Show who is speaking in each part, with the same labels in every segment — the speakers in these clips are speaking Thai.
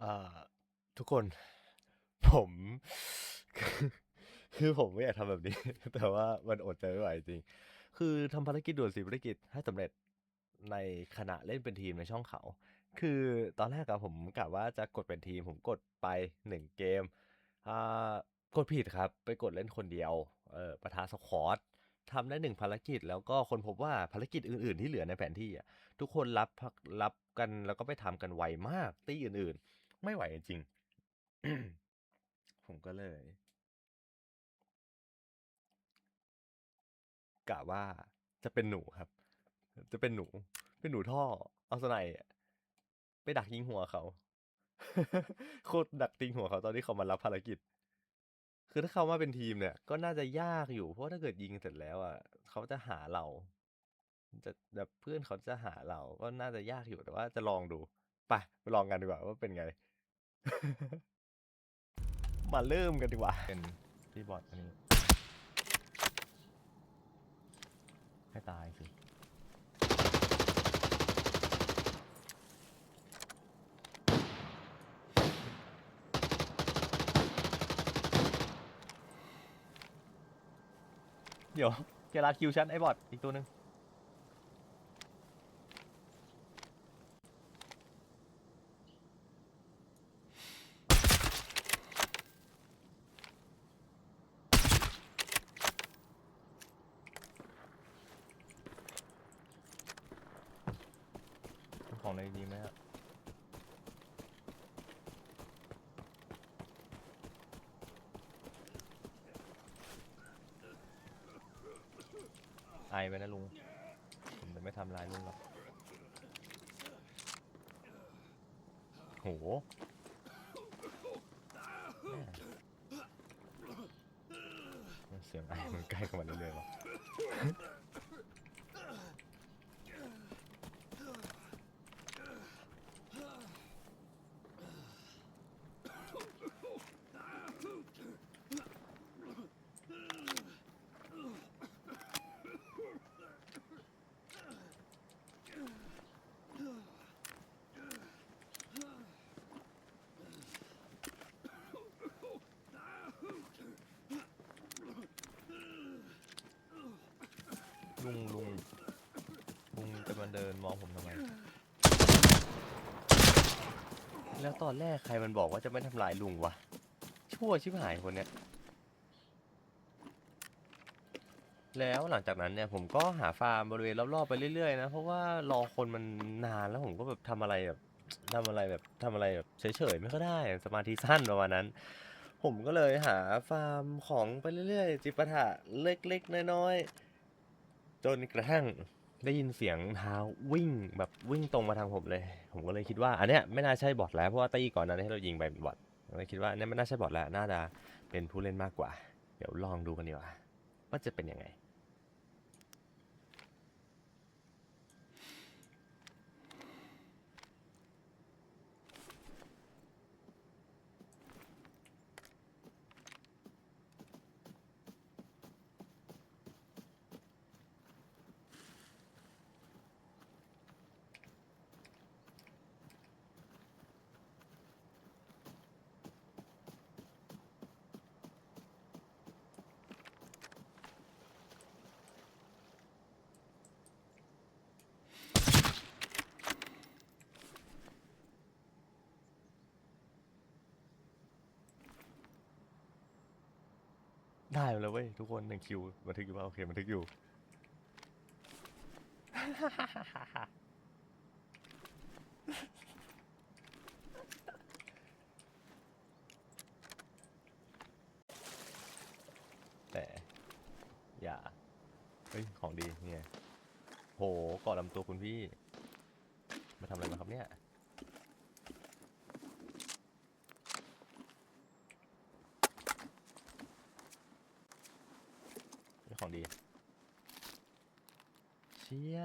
Speaker 1: เอ่อทุกคน ผมคือผมไม่อยากทำแบบนี้ แต่ว่ามันอดใจไม่ไหวจริง คือทำภารกิจด่วน4ภารกิจให้สำเร็จในขณะเล่นเป็นทีมในช่องเขา คือตอนแรกอะผมกะว่าจะกดเป็นทีม ผมกดไป1เกมอ่ากดผิดครับ ไปกดเล่นคนเดียวเออประทะ Squad ทำได้1ภารกิจ แล้วก็คนพบว่าภารกิจอื่น ๆ ที่เหลือในแผนที่อะทุกคนรับรับกันแล้วก็ไปทำกันไวมากตี้อื่น ๆ ไม่ไหวจริง ผมก็เลย กะว่าจะเป็นหนูครับ จะเป็นหนู เป็นหนูท่อ เอาสไนไปดักยิงหัวเขา โคตรดักยิงหัวเขาตอนที่เขามารับภารกิจ คือถ้าเขามาเป็นทีมเนี่ย ก็น่าจะยากอยู่ เพราะถ้าเกิดยิงเสร็จแล้วอะเขาจะหาเรา จะแบบเพื่อนเขาจะหาเรา ก็น่าจะยากอยู่แต่ว่าจะลองดู ไปไปลองกันดีกว่าว่าเป็นไง มาเริ่มกันดีกว่า เป็นคีย์บอร์ดอันนี้ ให้ตายสิ เดี๋ยวเกลาคิวชั้นไอ้บอทอีกตัวหนึ่ง ของในดีไหมครับไอไปนะลุง ผมจะไม่ทำลายลุงหรอกโหเสียงไอมันใกล้เข้ามาเรื่อยๆว ลุงลุงลุงจะมาเดินมองผมทำไม แล้วตอนแรกใครมันบอกว่าจะไม่ทำลายลุงวะ ชั่วชิบหายคนเนี้ย แล้วหลังจากนั้นเนี่ยผมก็หาฟาร์มบริเวณรอบๆไปเรื่อยๆนะ เพราะว่ารอคนมันนานแล้วผมก็แบบทำอะไรแบบทำอะไรแบบทำอะไรแบบเฉยๆไม่ค่อยได้ สมาธิสั้นประมาณนั้น ผมก็เลยหาฟาร์มของไปเรื่อยๆ จิปาถะเล็กๆ น้อยๆ จนกระทั่งได้ยินเสียงเท้าวิ่งแบบวิ่งตรงมาทางผมเลย ผมก็เลยคิดว่าอันเนี้ยไม่น่าใช่บอทแล้วเพราะว่าตีก่อนนั้นที่เรายิงไปเป็นบอทผมเลยคิดว่าอันเนี้ยไม่น่าใช่บอทแล้วน่าจะเป็นผู้เล่นมากกว่า เดี๋ยวลองดูกันดีกว่าว่าจะเป็นยังไง ได้แล้วเว้ยทุกคนหนึ่งคิวบันทึกอยู่ว่าโอเคบันทึกอยู่ แต่อย่า เฮ้ย ของดีเนี่ย โหเกาะลำตัวคุณพี่ มาทำอะไรมาครับเนี่ย นี่ของ ดี เชี่ย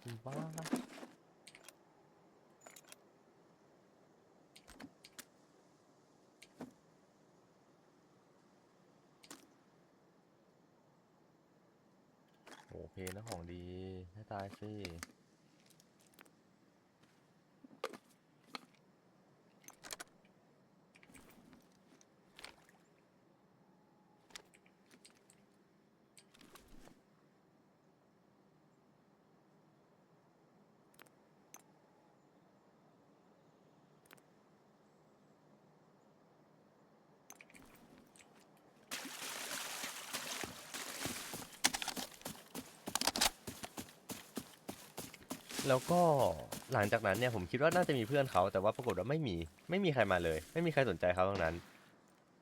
Speaker 1: คุณบ้าโอเพนะของดี ให้ตายสิ แล้วก็หลังจากนั้นเนี่ยผมคิดว่าน่าจะมีเพื่อนเขาแต่ว่าปรากฏว่าไม่มีไม่มีใครมาเลย ไม่มีใครสนใจเขาทั้งนั้น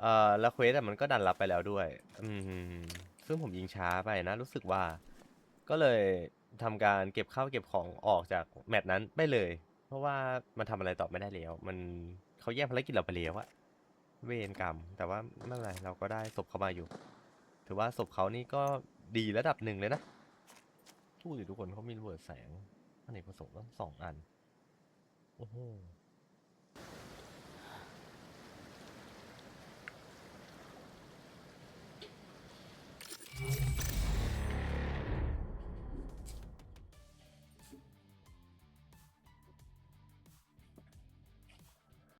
Speaker 1: เอ่อแล้วเควสอะมันก็ดันรับไปแล้วด้วย อืมซึ่งผมยิงช้าไปนะ รู้สึกว่า ก็เลยทำการเก็บข้าวเก็บของออกจากแมตนั้นไปเลย เพราะว่ามันทำอะไรต่อไม่ได้แล้ว มันเขาแย่งภารกิจเราไปแล้วอะเวรกรรม แต่ว่าไม่เป็นไรเราก็ได้ศพเขามาอยู่ ถือว่าศพเขานี่ก็ดีระดับหนึ่งเลยนะพูดอยู่ทุกคนเขามีระเบิดแสง อเนกประสงค์ต้องสองอัน โอ้โห